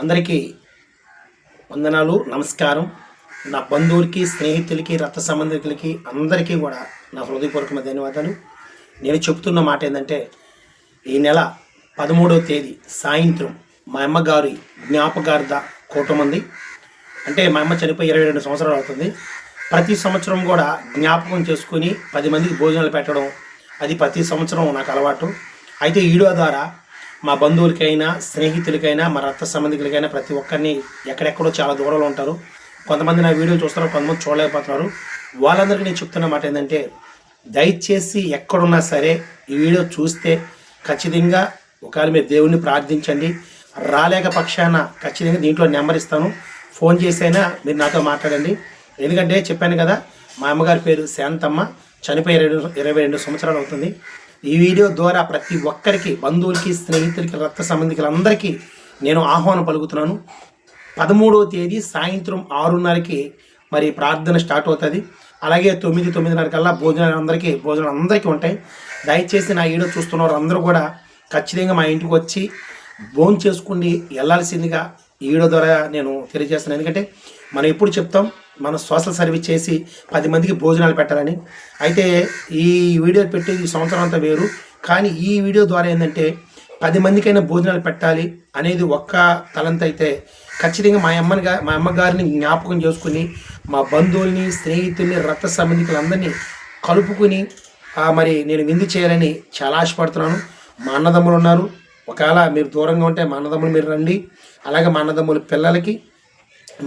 అందరికీ వందనాలు నమస్కారం. నా బంధువులకి స్నేహితులకి రక్త సంబంధికులకి అందరికీ కూడా నా హృదయపూర్వకమైన ధన్యవాదాలు. నేను చెప్తున్న మాట ఏంటంటే ఈ నెల పదమూడవ తేదీ సాయంత్రం మా అమ్మగారి జ్ఞాపకార్థ కూటమంది అంటే మా అమ్మ చనిపోయి ఇరవై రెండు సంవత్సరాలు అవుతుంది. ప్రతి సంవత్సరం కూడా జ్ఞాపకం చేసుకుని పది మందికి భోజనాలు పెట్టడం అది ప్రతి సంవత్సరం నాకు అలవాటు. అయితే ఈడో వీడియో ద్వారా మా బంధువులకైనా స్నేహితులకైనా మా రక్త సంబంధికులకైనా ప్రతి ఒక్కరిని ఎక్కడెక్కడో చాలా దూరంలో ఉంటారు. కొంతమంది నా వీడియో చూస్తున్నారు కొంతమంది చూడలేకపోతున్నారు. వాళ్ళందరికీ నేను చెప్తున్న మాట ఏంటంటే దయచేసి ఎక్కడున్నా సరే ఈ వీడియో చూస్తే ఖచ్చితంగా ఒకవేళ మీరు దేవుణ్ణి ప్రార్థించండి. రాలేక పక్షాన ఖచ్చితంగా దీంట్లో నెంబర్ ఇస్తాను. ఫోన్ చేసైనా మీరు నాతో మాట్లాడండి. ఎందుకంటే చెప్పాను కదా మా అమ్మగారి పేరు శాంతమ్మ చనిపోయి రెండు ఇరవై రెండు సంవత్సరాలు అవుతుంది. ఈ వీడియో ద్వారా ప్రతి ఒక్కరికి బంధువులకి స్నేహితులకి రక్త సంబంధికులందరికీ నేను ఆహ్వానం పలుకుతున్నాను. పదమూడవ తేదీ సాయంత్రం ఆరున్నరకి మరి ప్రార్థన స్టార్ట్ అవుతుంది. అలాగే తొమ్మిది తొమ్మిదిన్నర కల్లా భోజనాలు అందరికీ భోజనాలు అందరికీ ఉంటాయి. దయచేసి నా వీడియో చూస్తున్న వారు అందరూ కూడా ఖచ్చితంగా మా ఇంటికి వచ్చి భోజనం చేసుకుని వెళ్ళాల్సిందిగా ఈ వీడియో ద్వారా నేను తెలియజేస్తున్నాను. ఎందుకంటే మనం ఎప్పుడు చెప్తాం మనం సోషల్ సర్వీస్ చేసి పది మందికి భోజనాలు పెట్టాలని. అయితే ఈ వీడియో పెట్టేది ఈ సంవత్సరం అంతా వేరు. కానీ ఈ వీడియో ద్వారా ఏంటంటే పది మందికైనా భోజనాలు పెట్టాలి అనేది ఒక్క తలంత అయితే ఖచ్చితంగా మా అమ్మని మా అమ్మగారిని జ్ఞాపకం చేసుకుని మా బంధువుల్ని స్నేహితుల్ని రక్త సంబంధికులందరినీ కలుపుకుని మరి నేను విందు చేయాలని చాలా ఆశపడుతున్నాను. మా అన్నదమ్ములు ఉన్నారు ఒకవేళ మీరు దూరంగా ఉంటే మా అన్నదమ్ములు మీరు రండి. అలాగే మా అన్నదమ్ముల పిల్లలకి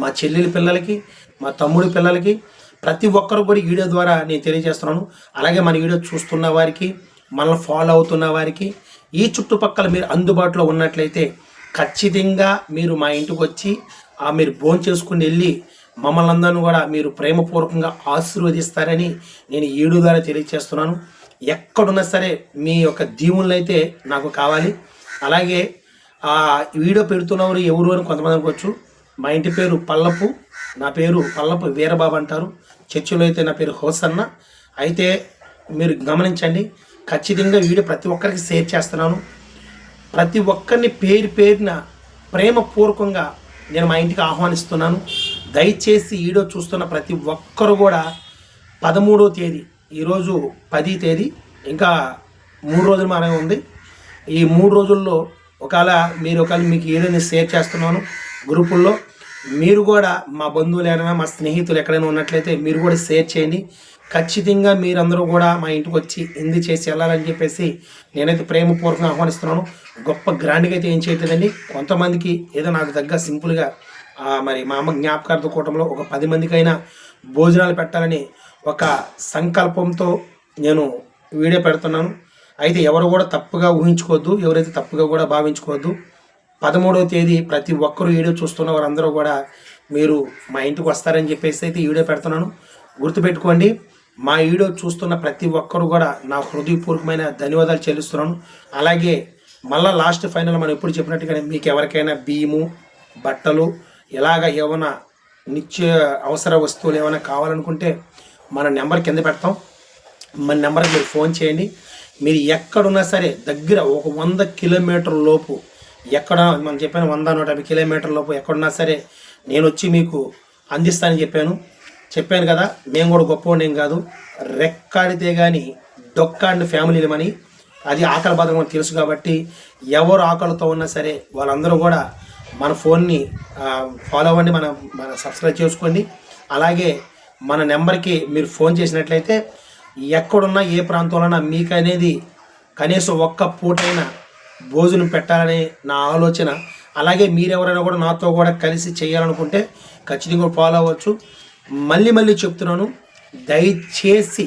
మా చెల్లెలి పిల్లలకి మా తమ్ముడి పిల్లలకి ప్రతి ఒక్కరు కూడా వీడియో ద్వారా నేను తెలియజేస్తున్నాను. అలాగే మన వీడియో చూస్తున్న వారికి మనల్ని ఫాలో అవుతున్న వారికి ఈ చుట్టుపక్కల మీరు అందుబాటులో ఉన్నట్లయితే ఖచ్చితంగా మీరు మా ఇంటికి వచ్చి ఆ మీరు భోజనం చేసుకుని వెళ్ళి మమ్మల్ని అందరిని కూడా మీరు ప్రేమపూర్వకంగా ఆశీర్వదిస్తారని నేను ఈడు ద్వారా తెలియజేస్తున్నాను. ఎక్కడున్నా సరే మీ యొక్క దీవులను అయితే నాకు కావాలి. అలాగే ఆ వీడియో పెడుతున్నవారు ఎవరు అని కొంతమంది అనుకోవచ్చు. మా ఇంటి పేరు పల్లపు నా పేరు పల్లపు వీరబాబు అంటారు. చర్చిలో అయితే నా పేరు హోసన్న. అయితే మీరు గమనించండి ఖచ్చితంగా వీడియో ప్రతి ఒక్కరికి షేర్ చేస్తున్నాను. ప్రతి ఒక్కరిని పేరు పేరున ప్రేమపూర్వకంగా నేను మా ఇంటికి ఆహ్వానిస్తున్నాను. దయచేసి వీడియో చూస్తున్న ప్రతి ఒక్కరు కూడా పదమూడో తేదీ ఈరోజు పది తేదీ ఇంకా మూడు రోజులు మాత్రమే ఉంది. ఈ మూడు రోజుల్లో ఒకవేళ మీరు ఒకవేళ మీకు ఏదైనా షేర్ చేస్తున్నాను గ్రూపుల్లో మీరు కూడా మా బంధువులు ఎవరైనా మా స్నేహితులు ఎక్కడైనా ఉన్నట్లయితే మీరు కూడా షేర్ చేయండి. ఖచ్చితంగా మీరందరూ కూడా మా ఇంటికి వచ్చి ఎందు చేసి వెళ్ళాలని చెప్పేసి నేనైతే ప్రేమపూర్వకంగా ఆహ్వానిస్తున్నాను. గొప్ప గ్రాండ్గా అయితే ఏం చేయట్లేదండి. కొంతమందికి ఏదో నాకు తగ్గ సింపుల్గా మరి మా అమ్మ జ్ఞాపకార్థ కూటంలో ఒక పది మందికైనా భోజనాలు పెట్టాలని ఒక సంకల్పంతో నేను వీడియో పెడుతున్నాను. అయితే ఎవరు కూడా తప్పుగా ఊహించుకోవద్దు ఎవరైతే తప్పుగా కూడా భావించుకోవద్దు. పదమూడవ తేదీ ప్రతి ఒక్కరూ వీడియో చూస్తున్న వారందరూ కూడా మీరు మా ఇంటికి వస్తారని చెప్పేసి అయితే ఈ వీడియో పెడుతున్నాను. గుర్తుపెట్టుకోండి మా వీడియో చూస్తున్న ప్రతి ఒక్కరు కూడా నా హృదయపూర్వకమైన ధన్యవాదాలు చెల్లిస్తున్నాను. అలాగే మళ్ళా లాస్ట్ ఫైనల్ మనం ఎప్పుడు చెప్పినట్టుగానే మీకు ఎవరికైనా బియ్యము బట్టలు ఇలాగ ఏమైనా నిత్య అవసర వస్తువులు ఏమైనా కావాలనుకుంటే మన నెంబర్ కింద పెడతాం. మన నెంబర్కి మీరు ఫోన్ చేయండి. మీరు ఎక్కడున్నా సరే దగ్గర ఒక వంద కిలోమీటర్ లోపు ఎక్కడ మనం చెప్పాను వంద నూట యాభై కిలోమీటర్ లోపు ఎక్కడున్నా సరే నేను వచ్చి మీకు అందిస్తానని చెప్పాను. చెప్పాను కదా మేము కూడా గొప్పవాడిని కాదు. రెక్కాడితే కానీ డొక్కాడిన ఫ్యామిలీలమని అది ఆకలి బాధ మనకు తెలుసు కాబట్టి ఎవరు ఆకలితో ఉన్నా సరే వాళ్ళందరూ కూడా మన ఫోన్ని ఫాలో అవ్వండి మన మన సబ్స్క్రైబ్ చేసుకోండి. అలాగే మన నెంబర్కి మీరు ఫోన్ చేసినట్లయితే ఎక్కడున్నా ఏ ప్రాంతంలో మీకు అనేది కనీసం ఒక్క పూటైనా భోజనం పెట్టాలనే నా ఆలోచన. అలాగే మీరెవరైనా కూడా నాతో కూడా కలిసి చేయాలనుకుంటే ఖచ్చితంగా ఫాలో అవ్వచ్చు. మళ్ళీ మళ్ళీ చెప్తున్నాను దయచేసి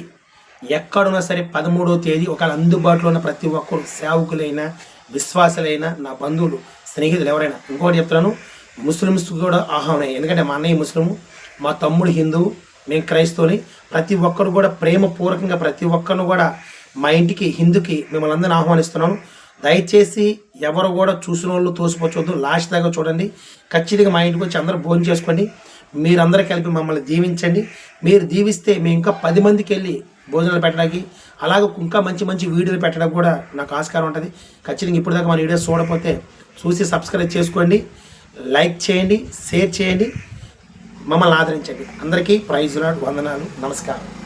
ఎక్కడున్నా సరే పదమూడవ తేదీ ఒకవేళ అందుబాటులో ఉన్న ప్రతి ఒక్కరు సేవకులైనా విశ్వాసులైనా నా బంధువులు స్నేహితులు ఎవరైనా ఇంకోటి చెప్తున్నాను ముస్లిమ్స్ కూడా ఆహ్వానం ఎందుకంటే మా అన్నయ్య ముస్లిము మా తమ్ముడు హిందువు మేము క్రైస్తవుని ప్రతి ఒక్కరు కూడా ప్రేమపూర్వకంగా ప్రతి ఒక్కరిని కూడా మా ఇంటికి హిందుకి మిమ్మల్ని అందరిని ఆహ్వానిస్తున్నాను. దయచేసి ఎవరు కూడా చూసిన వాళ్ళు తోసిపోవద్దు లాస్ట్ దాకా చూడండి. ఖచ్చితంగా మా ఇంటికి వచ్చి అందరూ భోజనం చేసుకోండి. మీరందరూ కలిపి మమ్మల్ని దీవించండి. మీరు దీవిస్తే మేము ఇంకా పది మందికి వెళ్ళి భోజనాలు పెట్టడానికి అలాగే ఇంకా మంచి మంచి వీడియోలు పెట్టడానికి కూడా నాకు ఆస్కారం ఉంటుంది. ఖచ్చితంగా ఇప్పుడు దాకా మన వీడియోస్ చూడకపోతే చూసి సబ్స్క్రైబ్ చేసుకోండి. లైక్ చేయండి షేర్ చేయండి. మమ్మల్ని ఆదరించండి. అందరికీ ప్రైజ్ లాడ్ వందనాలు నమస్కారం.